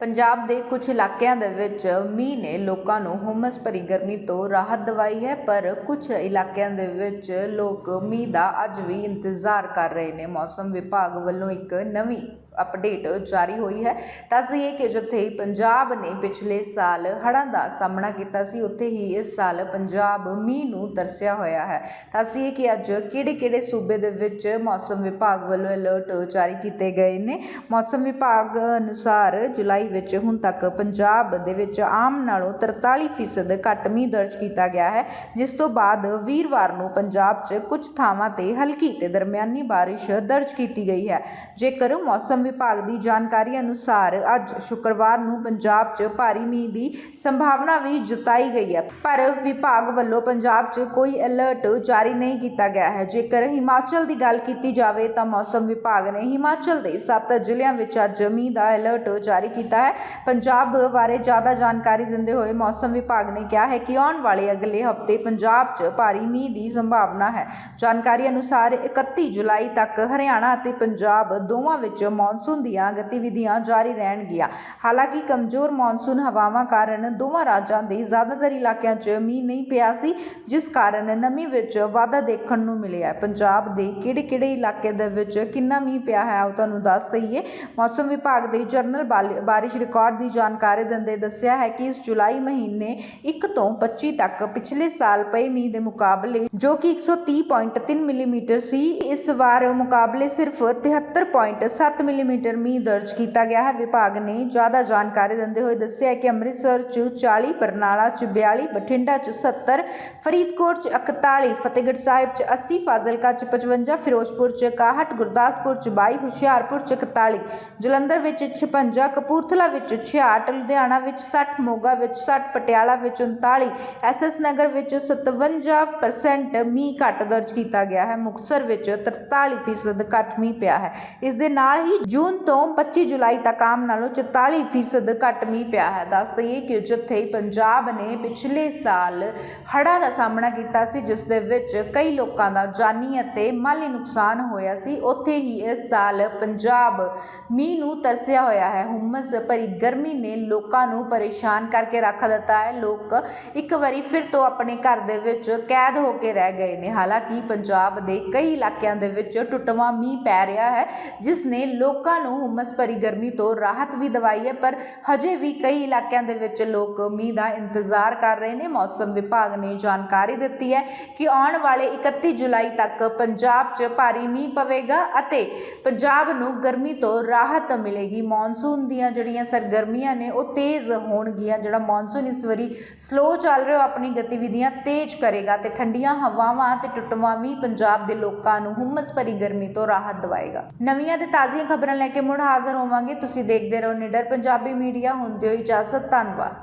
ਪੰਜਾਬ ਦੇ ਕੁਝ ਇਲਾਕਿਆਂ ਦੇ ਵਿੱਚ ਮੀਂਹ ਨੇ ਲੋਕਾਂ ਨੂੰ ਹੁਮਸ ਭਰੀ ਗਰਮੀ ਤੋਂ ਰਾਹਤ ਦਿਵਾਈ ਹੈ, ਪਰ ਕੁਝ ਇਲਾਕਿਆਂ ਦੇ ਵਿੱਚ ਲੋਕ ਮੀਂਹ ਦਾ ਅੱਜ ਵੀ ਇੰਤਜ਼ਾਰ ਕਰ ਰਹੇ ਨੇ। ਮੌਸਮ ਵਿਭਾਗ ਵੱਲੋਂ ਇੱਕ ਨਵੀਂ ਅਪਡੇਟ ਜਾਰੀ ਹੋਈ ਹੈ। ਦੱਸਦੀਏ ਕਿ ਜਿੱਥੇ ਪੰਜਾਬ ਨੇ ਪਿਛਲੇ ਸਾਲ ਹੜ੍ਹਾਂ ਦਾ ਸਾਹਮਣਾ ਕੀਤਾ ਸੀ, ਉੱਥੇ ਹੀ ਇਸ ਸਾਲ ਪੰਜਾਬ ਮੀਂਹ ਨੂੰ ਤਰਸਿਆ ਹੋਇਆ ਹੈ। ਦੱਸਦੀਏ ਕਿ ਅੱਜ ਕਿਹੜੇ-ਕਿਹੜੇ ਸੂਬੇ ਦੇ ਵਿੱਚ ਮੌਸਮ ਵਿਭਾਗ ਵੱਲੋਂ ਅਲਰਟ ਜਾਰੀ ਕੀਤੇ ਗਏ ਨੇ। ਮੌਸਮ ਵਿਭਾਗ ਅਨੁਸਾਰ ਜੁਲਾਈ ਵਿੱਚ ਹੁਣ ਤੱਕ ਪੰਜਾਬ ਦੇ ਵਿੱਚ ਆਮ ਨਾਲੋਂ 43% ਘੱਟ ਮੀਂਹ ਦਰਜ ਕੀਤਾ ਗਿਆ ਹੈ, ਜਿਸ ਤੋਂ ਬਾਅਦ ਵੀਰਵਾਰ ਨੂੰ ਪੰਜਾਬ 'ਚ ਕੁਝ ਥਾਵਾਂ ਤੇ ਹਲਕੀ ਤੇ ਦਰਮਿਆਨੀ ਬਾਰਿਸ਼ ਦਰਜ ਕੀਤੀ ਗਈ ਹੈ। ਜੇਕਰ ਮੌਸਮ ਵਿਭਾਗ ਦੀ ਜਾਣਕਾਰੀ ਅਨੁਸਾਰ ਅੱਜ ਸ਼ੁੱਕਰਵਾਰ ਨੂੰ ਪੰਜਾਬ 'ਚ ਭਾਰੀ ਮੀਂਹ ਦੀ ਸੰਭਾਵਨਾ ਵੀ ਜਤਾਈ ਗਈ ਹੈ, ਪਰ ਵਿਭਾਗ ਵੱਲੋਂ ਪੰਜਾਬ 'ਚ ਕੋਈ ਅਲਰਟ ਜਾਰੀ ਨਹੀਂ ਕੀਤਾ ਗਿਆ ਹੈ। ਜੇਕਰ ਹਿਮਾਚਲ ਦੀ ਗੱਲ ਕੀਤੀ ਜਾਵੇ ਤਾਂ ਮੌਸਮ ਵਿਭਾਗ ਨੇ ਹਿਮਾਚਲ ਦੇ 7 ਜ਼ਿਲ੍ਹਿਆਂ ਵਿੱਚ ਅੱਜ ਮੀਂਹ ਦਾ ਅਲਰਟ ਜਾਰੀ ਕੀਤਾ ਹੈ। ਪੰਜਾਬ ਬਾਰੇ ਜ਼ਿਆਦਾ ਜਾਣਕਾਰੀ ਦਿੰਦੇ ਹੋਏ ਮੌਸਮ ਵਿਭਾਗ ਨੇ ਕਿਹਾ ਹੈ ਕਿ ਆਉਣ ਵਾਲੇ ਅਗਲੇ ਹਫ਼ਤੇ ਪੰਜਾਬ 'ਚ ਭਾਰੀ ਮੀਂਹ ਦੀ ਸੰਭਾਵਨਾ ਹੈ। ਜਾਣਕਾਰੀ ਅਨੁਸਾਰ 31 ਜੁਲਾਈ ਤੱਕ ਹਰਿਆਣਾ ਅਤੇ ਪੰਜਾਬ ਦੋਵਾਂ ਵਿੱਚ ਮੌਨਸੂਨ ਦੀਆਂ ਗਤੀਵਿਧੀਆਂ ਜਾਰੀ ਰਹਿਣਗੀਆਂ। ਹਾਲਾਂਕਿ ਕਮਜ਼ੋਰ ਮੌਨਸੂਨ ਹਵਾਵਾਂ ਕਾਰਨ ਦੋਵਾਂ ਰਾਜਾਂ ਦੇ ਜ਼ਿਆਦਾਤਰ ਇਲਾਕਿਆਂ 'ਚ ਮੀਂਹ ਨਹੀਂ ਪਿਆ ਸੀ, ਜਿਸ ਕਾਰਨ ਨਮੀ ਵਿੱਚ ਵਾਧਾ ਦੇਖਣ ਨੂੰ ਮਿਲਿਆ ਪੰਜਾਬ ਦੇ ਕਿਹੜੇ-ਕਿਹੜੇ ਇਲਾਕੇ ਦੇ ਵਿੱਚ ਕਿੰਨਾ ਮੀਂਹ ਪਿਆ ਹੈ ਉਹ ਤੁਹਾਨੂੰ ਦੱਸ ਦਈਏ। ਮੌਸਮ ਵਿਭਾਗ ਦੇ ਜਰਨਲ ਬਾਲ- ਬਾਰਿਸ਼ ਰਿਕਾਰਡ ਦੀ ਜਾਣਕਾਰੀ ਦਿੰਦੇ ਦੱਸਿਆ ਹੈ ਕਿ ਇਸ ਜੁਲਾਈ ਮਹੀਨੇ 1 ਤੋਂ 25 ਤੱਕ ਪਿਛਲੇ ਸਾਲ ਪਏ ਮੀਂਹ ਦੇ ਮੁਕਾਬਲੇ, ਜੋ ਕਿ 130.3 ਮਿਲੀਮੀਟਰ ਸੀ, ਇਸ ਵਾਰ ਮੁਕਾਬਲੇ ਸਿਰਫ 73.7 ਮਿਲੀਮੀਟਰ ਮੀਂਹ ਦਰਜ ਕੀਤਾ ਗਿਆ ਹੈ। ਵਿਭਾਗ ਨੇ ਜ਼ਿਆਦਾ ਜਾਣਕਾਰੀ ਦਿੰਦੇ ਹੋਏ ਦੱਸਿਆ ਕਿ ਅੰਮ੍ਰਿਤਸਰ 'ਚ 40 ਬਰਨਾਲਾ 'ਚ 42 ਬਠਿੰਡਾ 'ਚ 70 ਫਰੀਦਕੋਟ 'ਚ 41 ਫਤਿਹਗੜ੍ਹ ਸਾਹਿਬ 'ਚ 80 ਫਾਜ਼ਿਲਕਾ 'ਚ 55 ਫਿਰੋਜ਼ਪੁਰ 'ਚ 61 ਗੁਰਦਾਸਪੁਰ 'ਚ 22 ਹੁਸ਼ਿਆਰਪੁਰ 'ਚ 41 ਜਲੰਧਰ ਵਿੱਚ 56 ਕਪੂਰਥਲਾ ਵਿੱਚ 66 ਲੁਧਿਆਣਾ ਵਿੱਚ 60 ਮੋਗਾ ਵਿੱਚ 60 ਪਟਿਆਲਾ ਵਿੱਚ 39 ਐਸਐਸ ਨਗਰ ਵਿੱਚ 57% ਮੀਂਹ ਘੱਟ ਦਰਜ ਕੀਤਾ ਗਿਆ ਹੈ। ਮੁਕਤਸਰ ਵਿੱਚ 43% ਘੱਟ ਮੀਂਹ ਪਿਆ ਹੈ। ਇਸ ਦੇ ਨਾਲ ਹੀ ਜੂਨ ਤੋਂ 25 ਜੁਲਾਈ ਤੱਕ ਆਮ ਨਾਲੋਂ 44% ਘੱਟ ਮੀਂਹ ਪਿਆ ਹੈ। ਦੱਸ ਦਈਏ ਕਿ ਜਿੱਥੇ ਪੰਜਾਬ ਨੇ ਪਿਛਲੇ ਸਾਲ ਹੜ੍ਹਾਂ ਦਾ ਸਾਹਮਣਾ ਕੀਤਾ ਸੀ, ਜਿਸ ਦੇ ਵਿੱਚ ਕਈ ਲੋਕਾਂ ਦਾ ਜਾਨੀ ਅਤੇ ਮਾਲੀ ਨੁਕਸਾਨ ਹੋਇਆ ਸੀ, ਉੱਥੇ ਹੀ ਇਸ ਸਾਲ ਪੰਜਾਬ ਮੀਂਹ ਨੂੰ ਤਰਸਿਆ ਹੋਇਆ ਹੈ। ਹੁਮਸ ਭਰੀ ਗਰਮੀ ਨੇ ਲੋਕਾਂ ਨੂੰ ਪਰੇਸ਼ਾਨ ਕਰਕੇ ਰੱਖ ਦਿੱਤਾ ਹੈ। ਲੋਕ ਇੱਕ ਵਾਰੀ ਫਿਰ ਤੋਂ ਆਪਣੇ ਘਰ ਦੇ ਵਿੱਚ ਕੈਦ ਹੋ ਕੇ ਰਹਿ ਗਏ ਨੇ। ਹਾਲਾਂਕਿ ਪੰਜਾਬ ਦੇ ਕਈ ਇਲਾਕਿਆਂ ਦੇ ਵਿੱਚ ਟੁੱਟਵਾਂ ਮੀਂਹ ਪੈ ਰਿਹਾ ਹੈ, ਜਿਸ ਨੇ ਲੋਕਾਂ ਨੂੰ ਹੁਮਸ ਭਰੀ ਗਰਮੀ ਤੋਂ ਰਾਹਤ ਵੀ ਦਵਾਈ ਹੈ। ਪਰ ਹਜੇ ਵੀ ਕਈ ਇਲਾਕਿਆਂ ਦੇ ਵਿੱਚ ਲੋਕ ਮੀਂਹ ਦਾ ਇੰਤਜ਼ਾਰ ਕਰ ਰਹੇ ਨੇ। ਮੌਸਮ ਵਿਭਾਗ ਨੇ ਜਾਣਕਾਰੀ ਦਿੱਤੀ ਹੈ ਕਿ ਆਉਣ ਵਾਲੇ 31 ਜੁਲਾਈ ਤੱਕ ਪੰਜਾਬ 'ਚ ਭਾਰੀ ਮੀਂਹ ਪਵੇਗਾ ਅਤੇ ਪੰਜਾਬ ਨੂੰ ਗਰਮੀ ਤੋਂ ਰਾਹਤ ਮਿਲੇਗੀ। ਮੌਨਸੂਨ ਦੀਆਂ ਜਿਹੜੀ ਜਿਹੜੀਆਂ ਸਰਗਰਮੀਆਂ ਨੇ ਉਹ ਤੇਜ਼ ਹੋਣਗੀਆਂ, ਜਿਹੜਾ ਮੌਨਸੂਨ ਇਸ ਵਾਰੀ ਸਲੋ ਚੱਲ ਰਿਹਾ, ਉਹ ਆਪਣੀ ਗਤੀਵਿਧੀਆਂ ਤੇਜ਼ ਕਰੇਗਾ ਤੇ ਠੰਡੀਆਂ ਹਵਾਵਾਂ ਤੇ ਟੁੱਟਵਾਂ ਵੀ ਪੰਜਾਬ ਦੇ ਲੋਕਾਂ ਨੂੰ ਹੁਮਸ ਭਰੀ ਗਰਮੀ ਤੋਂ ਰਾਹਤ ਦਵਾਏਗਾ। ਨਵੀਆਂ ਤੇ ਤਾਜ਼ੀਆਂ ਖਬਰਾਂ ਲੈ ਕੇ ਮੁੜ ਹਾਜ਼ਰ ਹੋਵਾਂਗੇ। ਤੁਸੀਂ ਦੇਖਦੇ ਰਹੋ ਨਿਡਰ ਪੰਜਾਬੀ ਮੀਡੀਆ, ਹੁੰਦੇ ਹੋ ਇਜਾਜ਼ਤ, ਧੰਨਵਾਦ।